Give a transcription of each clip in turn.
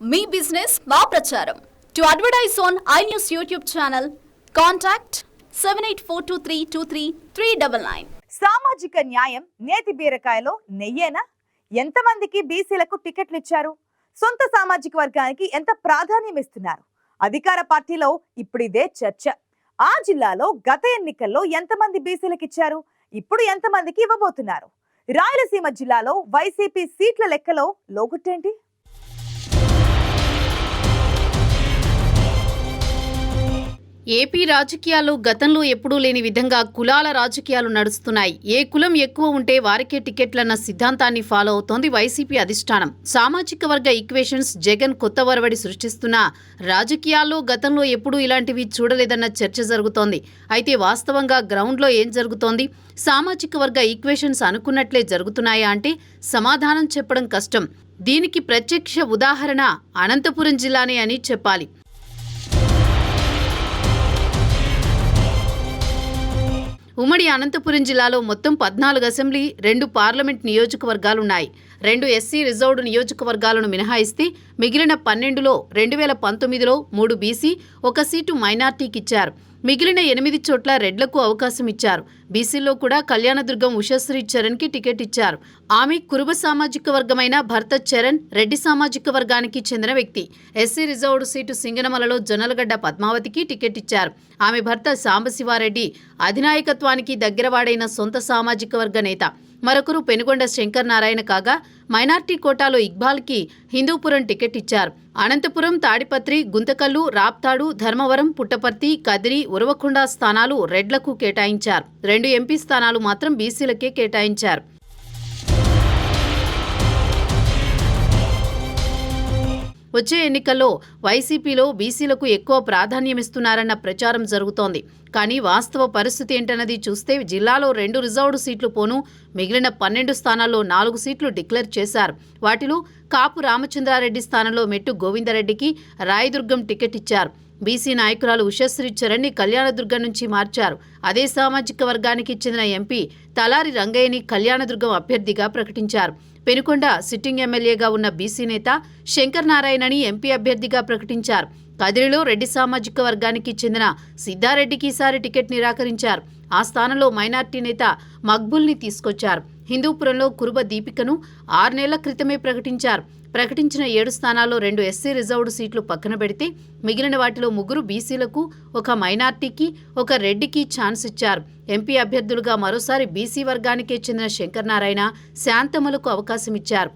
మీ business మా ప్రచారం. To advertise on I News YouTube channel contact seven eight four two three two three three double nine సామాజిక న్యాయం నేతి బీరకాయలో నెయ్యేనా? ఎంతమందికి బీసీలకు టికెట్లు ఇచ్చారు సొంత సామాజిక వర్గానికి ఎంత ప్రాధాన్యం ఇస్తున్నారు అధికార పార్టీలో ఇప్పుడు ఇదే చర్చ. ఆ జిల్లాలో గత ఎన్నికల్లో ఎంతమంది బీసీలకు ఇచ్చారు ఇప్పుడు ఎంతమందికి ఇవ్వబోతున్నారు? రాయలసీమ జిల్లాలో వైసీపీ సీట్ల లెక్కలో లోగుట్టేంటి? ఏపీ రాజకీయాలు గతంలో ఎప్పుడూ లేని విధంగా కులాల రాజకీయాలు నడుస్తున్నాయి. ఏ కులం ఎక్కువ ఉంటే వారికే టికెట్లన్న సిద్ధాంతాన్ని ఫాలో అవుతోంది వైసీపీ అధిష్టానం. సామాజిక వర్గ ఈక్వేషన్స్ జగన్ కొత్త వరవడి సృష్టిస్తున్న రాజకీయాల్లో గతంలో ఎప్పుడూ ఇలాంటివి చూడలేదన్న చర్చ జరుగుతోంది. అయితే వాస్తవంగా గ్రౌండ్లో ఏం జరుగుతోంది? సామాజిక వర్గ ఈక్వేషన్స్ అనుకున్నట్లే జరుగుతున్నాయా అంటే సమాధానం చెప్పడం కష్టం. దీనికి ప్రత్యక్ష ఉదాహరణ అనంతపురం జిల్లానే అని చెప్పాలి. ఉమ్మడి అనంతపురం జిల్లాలో మొత్తం పద్నాలుగు అసెంబ్లీ రెండు పార్లమెంట్ నియోజకవర్గాలున్నాయి. రెండు ఎస్సీ రిజర్వ్డ్ నియోజకవర్గాలను మినహాయిస్తే మిగిలిన పన్నెండులో రెండు వేల పంతొమ్మిదిలో మూడు బీసీ ఒక సీటు మైనార్టీకిచ్చారు. మిగిలిన ఎనిమిది చోట్ల రెడ్లకు అవకాశం ఇచ్చారు. బీసీలో కూడా కళ్యాణదుర్గం ఉషశ్రీ చరణ్కి టికెట్ ఇచ్చారు. ఆమె కురుబ సామాజిక వర్గమైన భర్త చరణ్ రెడ్డి సామాజిక వర్గానికి చెందిన వ్యక్తి. ఎస్సీ రిజర్వ్డ్ సీటు సింగనమలలో జొన్నలగడ్డ పద్మావతికి టికెట్ ఇచ్చారు. ఆమె భర్త సాంబశివారెడ్డి అధినాయకత్వానికి దగ్గరవాడైన సొంత సామాజిక వర్గ నేత. మరొకరు పెనుగొండ శంకర్ నారాయణ కాగా మైనార్టీ కోటాలో ఇక్బాల్కి హిందూపురం టికెట్ ఇచ్చారు. అనంతపురం తాడిపత్రి గుంతకల్లు రాప్తాడు ధర్మవరం పుట్టపర్తి కదిరి ఉరవకొండ స్థానాలు రెడ్లకు కేటాయించారు. రెండు ఎంపీ స్థానాలు మాత్రం బీసీలకే కేటాయించారు. వచ్చే ఎన్నికల్లో వైసీపీలో బీసీలకు ఎక్కువ ప్రాధాన్యమిస్తున్నారన్న ప్రచారం జరుగుతోంది. కానీ వాస్తవ పరిస్థితి ఏంటన్నది చూస్తే జిల్లాలో రెండు రిజర్వ్డ్ సీట్లు పోను మిగిలిన పన్నెండు స్థానాల్లో నాలుగు సీట్లు డిక్లేర్ చేశారు. వాటిలో కాపు రామచంద్రారెడ్డి స్థానంలో మెట్టు గోవిందరెడ్డికి రాయదుర్గం టికెట్ ఇచ్చారు. బీసీ నాయకురాలు ఉషశ్రీ చరణ్ని కళ్యాణదుర్గం నుంచి మార్చారు. అదే సామాజిక వర్గానికి చెందిన ఎంపీ తలారి రంగయ్యని కళ్యాణదుర్గం అభ్యర్థిగా ప్రకటించారు. పెనుకొండ సిట్టింగ్ ఎమ్మెల్యేగా ఉన్న బీసీ నేత శంకర్ నారాయణని ఎంపీ అభ్యర్థిగా ప్రకటించారు. కదిరిలో రెడ్డి సామాజిక వర్గానికి చెందిన సిద్ధారెడ్డికి ఈసారి టికెట్ నిరాకరించారు. ఆ స్థానంలో మైనార్టీ నేత మక్బుల్ని తీసుకొచ్చారు. హిందూపురంలో కురుబ దీపికను ఆరు నెలల క్రితమే ప్రకటించారు. ప్రకటించిన ఏడు స్థానాల్లో రెండు ఎస్సీ రిజర్వ్డ్ సీట్లు పక్కన పెడితే మిగిలిన వాటిలో ముగ్గురు బీసీలకు ఒక మైనార్టీకి ఒక రెడ్డికి ఛాన్స్ ఇచ్చారు. ఎంపీ అభ్యర్థులుగా మరోసారి బీసీ వర్గానికే చెందిన శంకర్ నారాయణ శాంతమలకు అవకాశం ఇచ్చారు.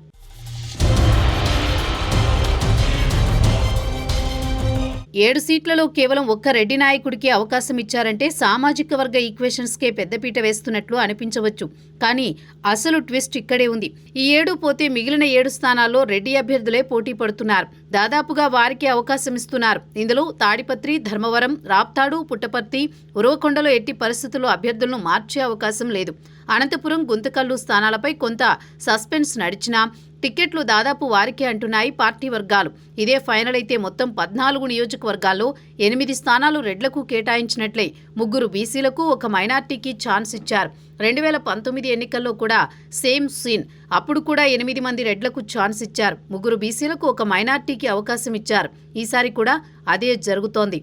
ఏడు సీట్లలో కేవలం ఒక్క రెడ్డి నాయకుడికి అవకాశం ఇచ్చారంటే సామాజిక వర్గ ఈక్వేషన్స్కే పెద్దపీట వేస్తున్నట్లు అనిపించవచ్చు. కానీ అసలు ట్విస్ట్ ఇక్కడే ఉంది. ఈ ఏడు పోతే మిగిలిన ఏడు స్థానాల్లో రెడ్డి అభ్యర్థులే పోటీ పడుతున్నారు. దాదాపుగా వారికి అవకాశం ఇస్తున్నారు. ఇందులో తాడిపత్రి ధర్మవరం రాప్తాడు పుట్టపర్తి ఉరవకొండలో ఎట్టి పరిస్థితుల్లో అభ్యర్థులను మార్చే అవకాశం లేదు. అనంతపురం గుంతకల్లు స్థానాలపై కొంత సస్పెన్స్ నడిచినా టిక్కెట్లు దాదాపు వారికే అంటున్నాయి పార్టీ వర్గాలు. ఇదే ఫైనల్ అయితే మొత్తం పద్నాలుగు నియోజకవర్గాల్లో ఎనిమిది స్థానాలు రెడ్లకు కేటాయించినట్లే. ముగ్గురు బీసీలకు ఒక మైనార్టీకి ఛాన్స్ ఇచ్చారు. రెండు వేల పంతొమ్మిది ఎన్నికల్లో కూడా సేమ్ సీన్. అప్పుడు కూడా ఎనిమిది మంది రెడ్లకు ఛాన్స్ ఇచ్చారు. ముగ్గురు బీసీలకు ఒక మైనార్టీకి అవకాశం ఇచ్చారు. ఈసారి కూడా అదే జరుగుతోంది.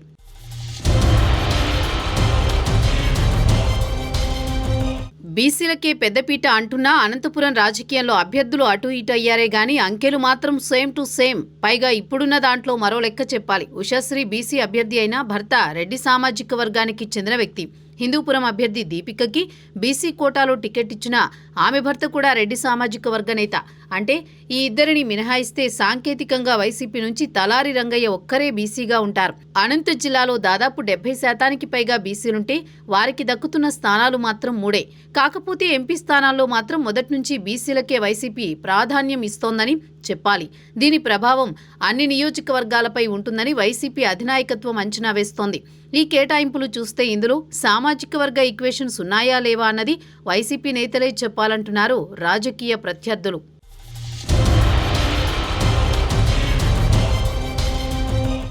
బీసీలకే పెద్దపీట అంటున్నా అనంతపురం రాజకీయంలో అభ్యర్థులు అటు ఇటు అయ్యారే గాని అంకెలు మాత్రం సేమ్ టు సేమ్. పైగా ఇప్పుడున్న దాంట్లో మరో లెక్క చెప్పాలి. ఉషాశ్రీ బీసీ అభ్యర్థి అయిన భర్త రెడ్డి సామాజిక వర్గానికి చెందిన వ్యక్తి. హిందూపురం అభ్యర్థి దీపికకి బీసీ కోటాలో టికెట్ ఇచ్చిన ఆమె భర్త కూడా రెడ్డి సామాజిక వర్గ నేత. అంటే ఈ ఇద్దరిని మినహాయిస్తే సాంకేతికంగా వైసీపీ నుంచి తలారి రంగయ్య ఒక్కరే బీసీగా ఉంటారు. అనంత జిల్లాలో దాదాపు డెబ్బై శాతానికి పైగా బీసీలుంటే వారికి దక్కుతున్న స్థానాలు మాత్రం మూడే. కాకపోతే ఎంపీ స్థానాల్లో మాత్రం మొదటి నుంచి బీసీలకే వైసీపీ ప్రాధాన్యం ఇస్తోందని చెప్పాలి. దీని ప్రభావం అన్ని నియోజకవర్గాలపై ఉంటుందని వైసీపీ అధినాయకత్వం అంచనా వేస్తోంది. ఈ కేటాయింపులు చూస్తే ఇందులో సామాజిక వర్గ ఈక్వేషన్స్ ఉన్నాయా లేవా అన్నది వైసీపీ నేతలే చెప్పాలంటున్నారు రాజకీయ ప్రత్యర్థులు.